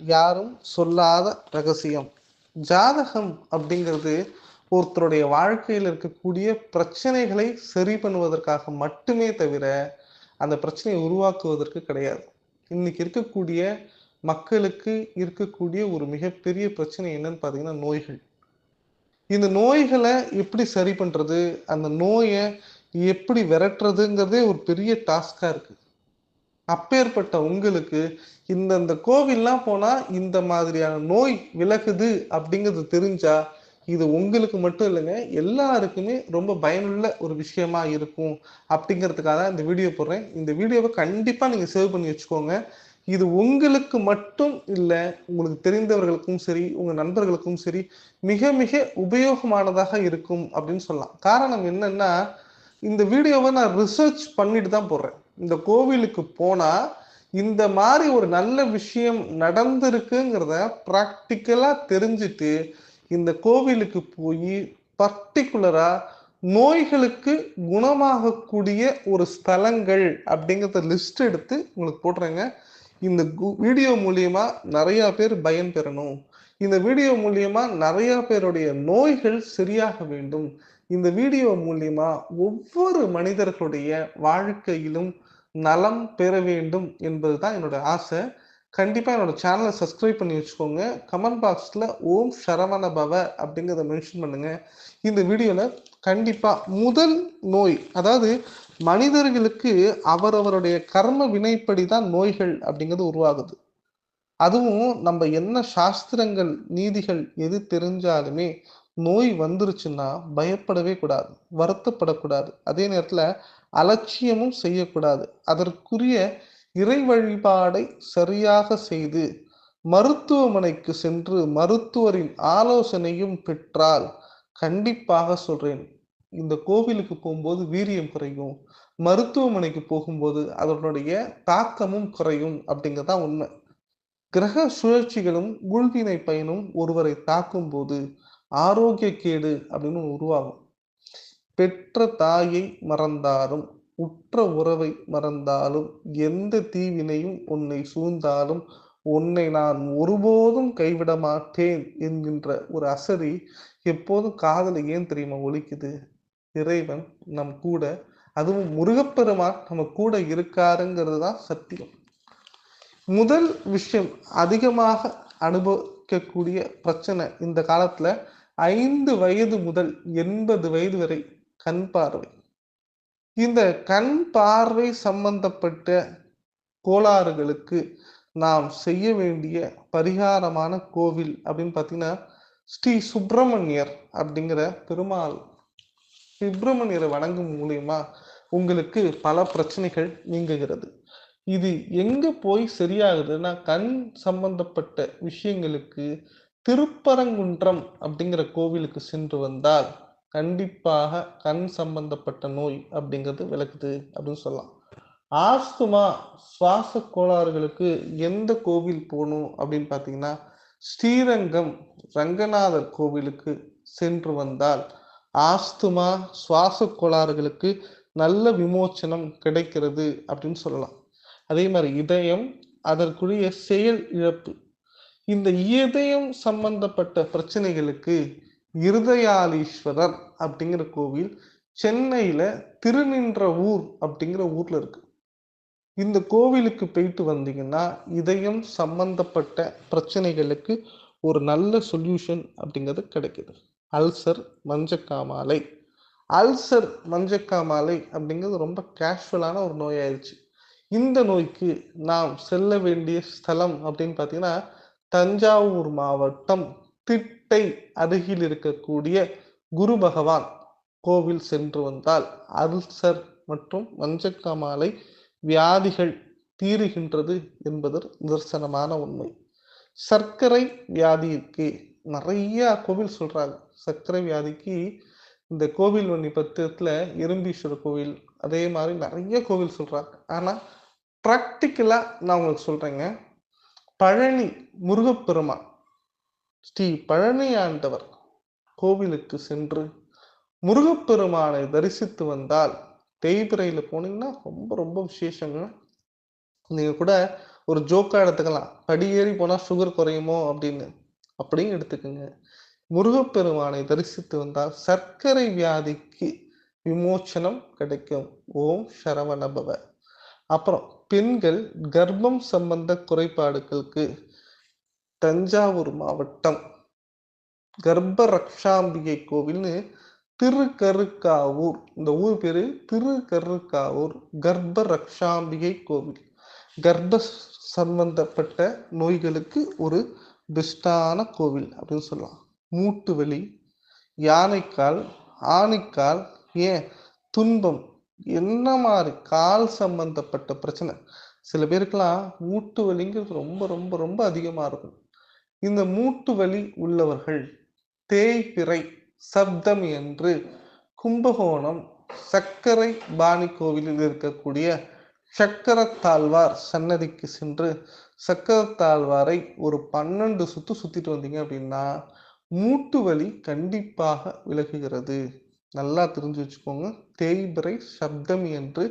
யாரும் சொல்லாத ரகசியம். ஜாதகம் அப்படிங்கிறது ஒருத்தருடைய வாழ்க்கையில் இருக்கக்கூடிய பிரச்சனைகளை சரி பண்ணுவதற்காக மட்டுமே தவிர அந்த பிரச்சனையை உருவாக்குவதற்கு கிடையாது. இன்னைக்கு இருக்கக்கூடிய மக்களுக்கு இருக்கக்கூடிய ஒரு மிகப்பெரிய பிரச்சனை என்னன்னு பார்த்தீங்கன்னா நோய்கள். இந்த நோய்களை எப்படி சரி பண்ணுறது அந்த நோயை எப்படி விரட்டுறதுங்கிறதே ஒரு பெரிய டாஸ்காக இருக்குது அப்பேற்பட்ட உங்களுக்கு இந்தந்த கோவில்லாம் போனால் இந்த மாதிரியான நோய் விலகுது அப்படிங்கிறது தெரிஞ்சா இது உங்களுக்கு மட்டும் இல்லைங்க எல்லாருக்குமே ரொம்ப பயனுள்ள ஒரு விஷயமா இருக்கும் அப்படிங்கிறதுக்காக தான் இந்த வீடியோ போடுறேன். இந்த வீடியோவை கண்டிப்பாக நீங்கள் சேவ் பண்ணி வச்சுக்கோங்க. இது உங்களுக்கு மட்டும் இல்லை உங்களுக்கு தெரிந்தவர்களுக்கும் சரி உங்கள் நண்பர்களுக்கும் சரி மிக மிக உபயோகமானதாக இருக்கும் அப்படின்னு சொல்லலாம். காரணம் என்னன்னா இந்த வீடியோவை நான் ரிசர்ச் பண்ணிட்டு தான் போடுறேன். இந்த கோவிலுக்கு போனா இந்த மாதிரி ஒரு நல்ல விஷயம் நடந்திருக்குங்கிறத ப்ராக்டிக்கலா தெரிஞ்சுட்டு இந்த கோவிலுக்கு போய் பர்டிகுலரா நோய்களுக்கு குணமாகக்கூடிய ஒரு ஸ்தலங்கள் அப்படிங்கிறத லிஸ்ட் எடுத்து உங்களுக்கு போடுறேங்க இந்த வீடியோ மூலியமா நிறைய பேர் பயன்பெறணும். இந்த வீடியோ மூலியமா நிறைய பேருடைய நோய்கள் சரியாக வேண்டும். இந்த வீடியோ மூலியமா ஒவ்வொரு மனிதர்களுடைய வாழ்க்கையிலும் நலம் பெற வேண்டும் என்பது தான் என்னோட ஆசை. கண்டிப்பா என்னோட சேனலை சப்ஸ்கிரைப் பண்ணி வச்சுக்கோங்க. கமெண்ட் பாக்ஸ்ல ஓம் சரவண பவ அப்படிங்கிறத மென்ஷன் பண்ணுங்க. இந்த வீடியோல கண்டிப்பா முதல் நோய் அதாவது மனிதர்களுக்கு அவரவருடைய கர்ம வினைப்படி தான் நோய்கள் அப்படிங்கிறது உருவாகுது. அதுவும் நம்ம என்ன சாஸ்திரங்கள் நீதிகள் எது தெரிஞ்சாலுமே நோய் வந்துருச்சுன்னா பயப்படவே கூடாது வருத்தப்படக்கூடாது. அதே நேரத்தில் அலட்சியமும் செய்யக்கூடாது. அதற்குரிய இறை வழிபாடை சரியாக செய்து மருத்துவமனைக்கு சென்று மருத்துவரின் ஆலோசனையும் பெற்றால் கண்டிப்பாக சொல்றேன். இந்த கோவிலுக்கு போகும்போது வீரியம் குறையும். மருத்துவமனைக்கு போகும்போது அதனுடைய தாக்கமும் குறையும் அப்படிங்கிறதா உண்மை. கிரக சுழற்சிகளும் உள்வினை பயனும் ஒருவரை தாக்கும் போது ஆரோக்கிய கேடு அப்படின்னு உருவாகும். பெற்ற தாயை மறந்தாலும் உற்ற உறவை மறந்தாலும் எந்த தீவினையும் உன்னை சூழ்ந்தாலும் உன்னை நான் ஒருபோதும் கைவிட மாட்டேன் என்கின்ற ஒரு அசதி எப்போதும் காதல ஏன் தெரியுமா ஒலிக்குது இறைவன் நம் கூட அதுவும் முருகப்பெருமான் நம்ம கூட இருக்காருங்கிறது தான் சத்தியம். முதல் விஷயம் அதிகமாக இருக்கக்கூடிய பிரச்சனை இந்த காலத்துல ஐந்து வயது முதல் எண்பது வயது வரை கண் பார்வை. இந்த கண் பார்வை சம்பந்தப்பட்ட கோளாறுகளுக்கு நாம் செய்ய வேண்டிய பரிகாரமான கோவில் அப்படின்னு பார்த்தீங்கன்னா ஸ்ரீ சுப்பிரமணியர் அப்படிங்கிற பெருமாள். சுப்பிரமணியரை வணங்கும் மூலியமா உங்களுக்கு பல பிரச்சனைகள் நீங்குகிறது. இது எங்க போய் சரியாகுதுன்னா கண் சம்பந்தப்பட்ட விஷயங்களுக்கு திருப்பரங்குன்றம் அப்படிங்கிற கோவிலுக்கு சென்று வந்தால் கண்டிப்பாக கண் சம்பந்தப்பட்ட நோய் அப்படிங்கிறது விளக்குது அப்படின்னு சொல்லலாம். ஆஸ்துமா சுவாச கோளாறுகளுக்கு எந்த கோவில் போகணும் அப்படின்னு பார்த்தீங்கன்னா ஸ்ரீரங்கம் ரங்கநாதர் கோவிலுக்கு சென்று வந்தால் ஆஸ்துமா சுவாச கோளாறுகளுக்கு நல்ல விமோச்சனம் கிடைக்கிறது அப்படின்னு சொல்லலாம். அதே மாதிரி இதயம் அதற்குரிய செயல் இழப்பு. இந்த இதயம் சம்பந்தப்பட்ட பிரச்சனைகளுக்கு இருதயாலீஸ்வரர் அப்படிங்கிற கோவில் சென்னையில திருநின்ற ஊர் அப்படிங்கிற ஊர்ல இருக்கு. இந்த கோவிலுக்கு போயிட்டு வந்தீங்கன்னா இதயம் சம்பந்தப்பட்ட பிரச்சனைகளுக்கு ஒரு நல்ல சொல்யூஷன் அப்படிங்கிறது கிடைக்குது. அல்சர் மஞ்சக்காமாலை. அல்சர் மஞ்சக்காமாலை அப்படிங்கிறது ரொம்ப கேஷுவலான ஒரு நோயாயிருச்சு. இந்த நோய்க்கு நாம் செல்ல வேண்டிய ஸ்தலம் அப்படின்னு பார்த்தீங்கன்னா தஞ்சாவூர் மாவட்டம் திட்டை அருகில் இருக்கக்கூடிய குரு பகவான் கோவில் சென்று வந்தால் அல்சர் மற்றும் மஞ்சக்காமாலை வியாதிகள் தீருகின்றது என்பது நிதர்சனமான உண்மை. சர்க்கரை வியாதிக்கு நிறைய கோவில் சொல்றாங்க. சர்க்கரை வியாதிக்கு இந்த கோவில் வண்ணி பத்திரத்துல எறும்பீஸ்வரர் கோவில் அதே மாதிரி நிறைய கோவில் சொல்றாங்க. ஆனா ப்ராக்டிக்கலாக நான் உங்களுக்கு சொல்கிறேங்க பழனி முருகப்பெருமான். ஸ்ரீ பழனி ஆண்டவர் கோவிலுக்கு சென்று முருகப்பெருமானை தரிசித்து வந்தால் தேய்பிரையில் போனீங்கன்னா ரொம்ப ரொம்ப விசேஷங்க. நீங்கள் கூட ஒரு ஜோக்கா எடுத்துக்கலாம். படி ஏறி போனால் சுகர் குறையுமோ அப்படின்னு. அப்படியும் எடுத்துக்கோங்க. முருகப்பெருமானை தரிசித்து வந்தால் சர்க்கரை வியாதிக்கு விமோச்சனம் கிடைக்கும். ஓம் சரவணபவ. அப்புறம் பெண்கள் கர்ப்பம் சம்பந்த குறைபாடுகளுக்கு தஞ்சாவூர் மாவட்டம் கர்ப்ப ரக்ஷாம்பிகை கோவில்னு திருக்கருக்காவூர். இந்த ஊர் பேரு திருக்கருக்காவூர் கர்ப்ப ரக்ஷாம்பிகை கோவில். கர்ப்ப சம்பந்தப்பட்ட நோய்களுக்கு ஒரு பெஸ்டான கோவில் அப்படின்னு சொல்லலாம். மூட்டு வலி யானைக்கால் ஆணைக்கால் ஏன்? துன்பம். என்ன மாதிரி கால் சம்பந்தப்பட்ட பிரச்சனை? சில பேருக்கெல்லாம் மூட்டு வலிங்கிறது ரொம்ப ரொம்ப ரொம்ப அதிகமாக இருக்கும். இந்த மூட்டு வலி உள்ளவர்கள் தேய்பிறை சப்தம் என்று கும்பகோணம் சக்கரை பாணி கோவிலில் இருக்கக்கூடிய சக்கரத்தாழ்வார் சன்னதிக்கு சென்று சக்கரத்தாழ்வாரை ஒரு பன்னெண்டு சுத்து சுத்திட்டு வந்தீங்க அப்படின்னா மூட்டு வலி கண்டிப்பாக விலகுகிறது. நல்லா தெரிஞ்சு வச்சுக்கோங்க. தேய்பிறை சப்தமி என்று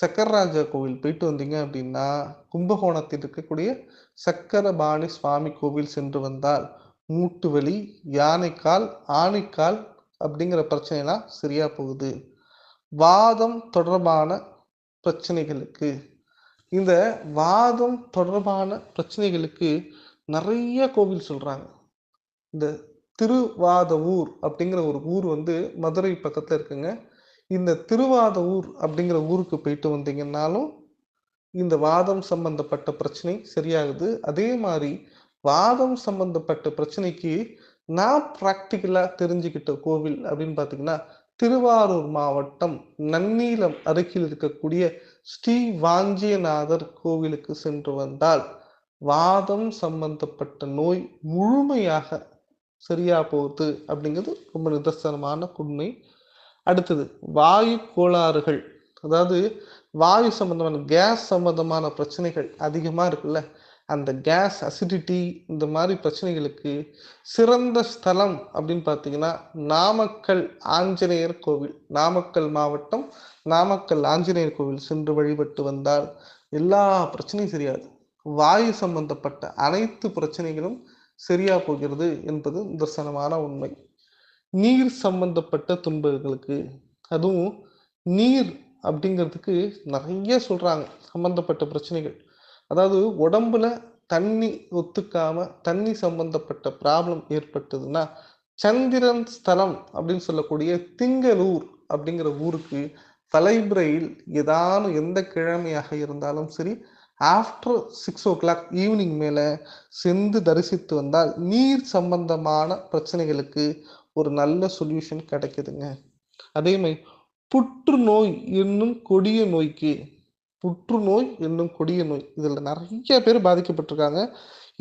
சக்கரராஜா கோவில் போயிட்டு வந்தீங்க அப்படின்னா கும்பகோணத்தில் இருக்கக்கூடிய சக்கரபாணி சுவாமி கோவில் சென்று வந்தால் மூட்டு வலி யானைக்கால் ஆணைக்கால் அப்படிங்கிற பிரச்சனைலாம் சரியா போகுது. வாதம் தொடர்பான பிரச்சனைகளுக்கு இந்த வாதம் தொடர்பான பிரச்சனைகளுக்கு நிறைய கோவில் சொல்றாங்க. இந்த திருவாத ஊர் அப்படிங்கிற ஒரு ஊர் வந்து மதுரை பக்கத்தில் இருக்குங்க. இந்த திருவாத ஊர் அப்படிங்கிற ஊருக்கு போயிட்டு வந்தீங்கன்னாலும் இந்த வாதம் சம்பந்தப்பட்ட பிரச்சனை சரியாகுது. அதே மாதிரி வாதம் சம்பந்தப்பட்ட பிரச்சனைக்கு நான் ப்ராக்டிக்கலாக தெரிஞ்சுக்கிட்ட கோவில் அப்படின்னு பார்த்தீங்கன்னா திருவாரூர் மாவட்டம் நன்னீலம் அருகில் இருக்கக்கூடிய ஸ்ரீ வாஞ்சியநாதர் கோவிலுக்கு சென்று வந்தால் வாதம் சம்பந்தப்பட்ட நோய் முழுமையாக சரியா போகுது அப்படிங்கிறது ரொம்ப நிதர்சனமான உண்மை. அடுத்தது வாயு கோளாறுகள். அதாவது வாயு சம்பந்தமான கேஸ் சம்பந்தமான பிரச்சனைகள் அதிகமாக இருக்குல்ல? அந்த கேஸ் அசிடிட்டி இந்த மாதிரி பிரச்சனைகளுக்கு சிறந்த ஸ்தலம் அப்படின்னு பார்த்தீங்கன்னா நாமக்கல் ஆஞ்சநேயர் கோவில். நாமக்கல் மாவட்டம் நாமக்கல் ஆஞ்சநேயர் கோவில் சென்று வழிபட்டு வந்தால் எல்லா பிரச்சனையும் சரியாது. வாயு சம்பந்தப்பட்ட அனைத்து பிரச்சனைகளும் சரியா போகிறது என்பது நிதர்சனமான உண்மை. நீர் சம்பந்தப்பட்ட துன்பங்களுக்கு அதுவும் நீர் அப்படிங்கிறதுக்கு நிறைய சொல்கிறாங்க சம்பந்தப்பட்ட பிரச்சனைகள். அதாவது உடம்புல தண்ணி ஒத்துக்காம தண்ணி சம்பந்தப்பட்ட ப்ராப்ளம் ஏற்பட்டதுன்னா சந்திரன் ஸ்தலம் அப்படின்னு சொல்லக்கூடிய திங்களூர் அப்படிங்கிற ஊருக்கு தலைமுறையில் ஏதானும் எந்த கிழமையாக இருந்தாலும் சரி after six o'clock evening மேலே சென்று தரிசித்து வந்தால் நீர் சம்பந்தமான பிரச்சனைகளுக்கு ஒரு நல்ல சொல்யூஷன் கிடைக்குதுங்க. அதே மாதிரி புற்றுநோய் என்னும் கொடிய நோய்க்கு புற்றுநோய் என்னும் கொடிய நோய் இதில் நிறைய பேர் பாதிக்கப்பட்டிருக்காங்க.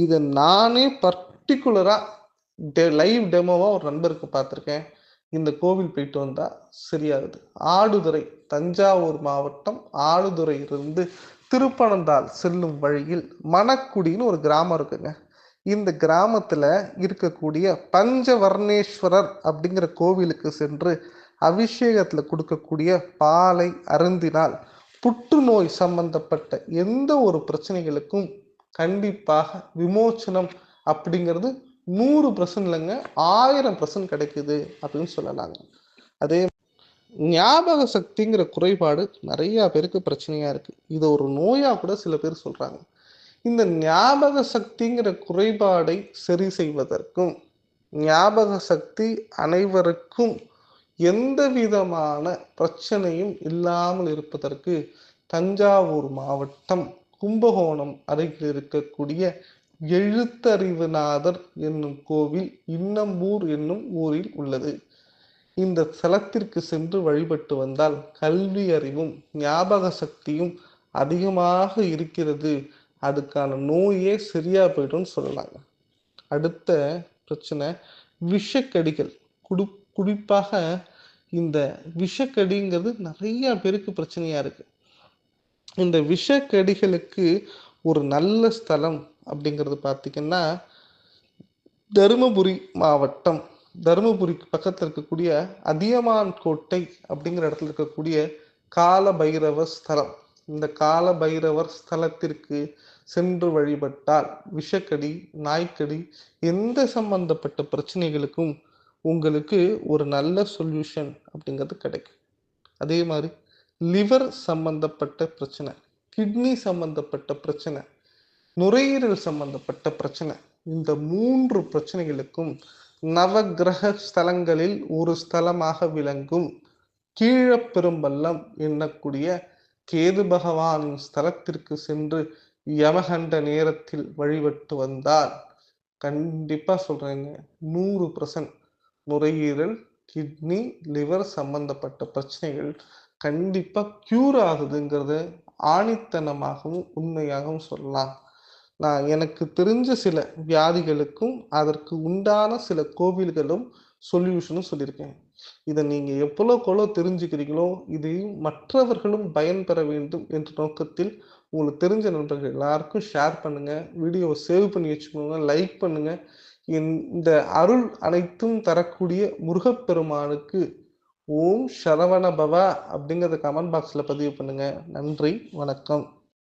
இதை நானே பர்டிகுலராக டெ லைவ் டெமோவாக ஒரு நண்பருக்கு பார்த்துருக்கேன். இந்த கோவில் போயிட்டு வந்தால் சரியாகுது. ஆடுதுறை தஞ்சாவூர் மாவட்டம் ஆடுதுறையிலிருந்து திருப்பனந்தாள் செல்லும் வழியில் மணக்குடின்னு ஒரு கிராமம் இருக்குங்க. இந்த கிராமத்தில் இருக்கக்கூடிய பஞ்சவர்ணேஸ்வரர் அப்படிங்கிற கோவிலுக்கு சென்று அபிஷேகத்தில் கொடுக்கக்கூடிய பாலை அருந்தினால் புற்றுநோய் சம்பந்தப்பட்ட எந்த ஒரு பிரச்சனைகளுக்கும் கண்டிப்பாக விமோச்சனம் அப்படிங்கிறது நூறு பர்சன்ட் இல்லைங்க ஆயிரம் பர்சன்ட் கிடைக்குது அப்படின்னு சொல்லலாங்க. அதே ஞாபக சக்திங்கிற குறைபாடு நிறைய பேருக்கு பிரச்சனையா இருக்கு. இது ஒரு நோயா கூட சில பேர் சொல்றாங்க. இந்த ஞாபக சக்திங்கிற குறைபாடை சரி செய்வதற்கும் ஞாபக சக்தி அனைவருக்கும் எந்த விதமான பிரச்சனையும் இல்லாமல் இருப்பதற்கு தஞ்சாவூர் மாவட்டம் கும்பகோணம் அருகில் இருக்கக்கூடிய எழுத்தறிவுநாதர் என்னும் கோவில் இன்னம்பூர் என்னும் ஊரில் உள்ளது. இந்த ஸ்தலத்திற்கு சென்று வழிபட்டு வந்தால் கல்வி அறிவும் ஞாபக சக்தியும் அதிகமாக இருக்கிறது. அதுக்கான நோயே சரியா போயிடும்னு சொல்லலாங்க. அடுத்த பிரச்சனை விஷக்கடிகள். குடு குறிப்பாக இந்த விஷக்கடிங்கிறது நிறைய பேருக்கு பிரச்சனையா இருக்கு. இந்த விஷக்கடிகளுக்கு ஒரு நல்ல ஸ்தலம் அப்படிங்கிறது பார்த்தீங்கன்னா தருமபுரி மாவட்டம் தருமபுரிக்கு பக்கத்தில் இருக்கக்கூடிய அதியமான் கோட்டை அப்படிங்கிற இடத்துல இருக்கக்கூடிய கால பைரவர் ஸ்தலம். இந்த கால பைரவர் ஸ்தலத்திற்கு சென்று வழிபட்டால் விஷக்கடி நாய்க்கடி எந்த சம்பந்தப்பட்ட பிரச்சனைகளுக்கும் உங்களுக்கு ஒரு நல்ல சொல்யூஷன் அப்படிங்கிறது கிடைக்கும். அதே மாதிரி லிவர் சம்பந்தப்பட்ட பிரச்சனை கிட்னி சம்பந்தப்பட்ட பிரச்சனை நுரையீரல் சம்பந்தப்பட்ட பிரச்சனை இந்த மூன்று பிரச்சனைகளுக்கும் நவகிரக ஸ்தலங்களில் ஒரு ஸ்தலமாக விளங்கும் கீழப்பெரும்பள்ளம் எண்ணக்கூடிய கேது பகவானின் ஸ்தலத்திற்கு சென்று யமகண்ட நேரத்தில் வழிபட்டு வந்தால் கண்டிப்பா சொல்றேங்க. நூறு பர்சன்ட் நுரையீரல் கிட்னி லிவர் சம்பந்தப்பட்ட பிரச்சனைகள் கண்டிப்பா கியூர் ஆகுதுங்கிறது ஆணித்தனமாகவும் உண்மையாகவும் சொல்லலாம். நான் எனக்கு தெரிஞ்ச சில வியாதிகளுக்கும் அதற்கு உண்டான சில கோவில்களும் சொல்யூஷனும் சொல்லியிருக்கேன். இதை நீங்கள் எவ்வளோக்கெவ்வளோ தெரிஞ்சுக்கிறீங்களோ இதையும் மற்றவர்களும் பயன்பெற வேண்டும் என்ற நோக்கத்தில் உங்களுக்கு தெரிஞ்ச நண்பர்கள் எல்லாருக்கும் ஷேர் பண்ணுங்கள் வீடியோவை சேவ் பண்ணி வச்சுக்கோங்க லைக் பண்ணுங்கள் இந்த அருள் அனைத்தும் தரக்கூடிய முருகப்பெருமானுக்கு ஓம் சரவண பவா அப்படிங்கிறத கமெண்ட் பாக்ஸில் பதிவு பண்ணுங்கள் நன்றி வணக்கம்.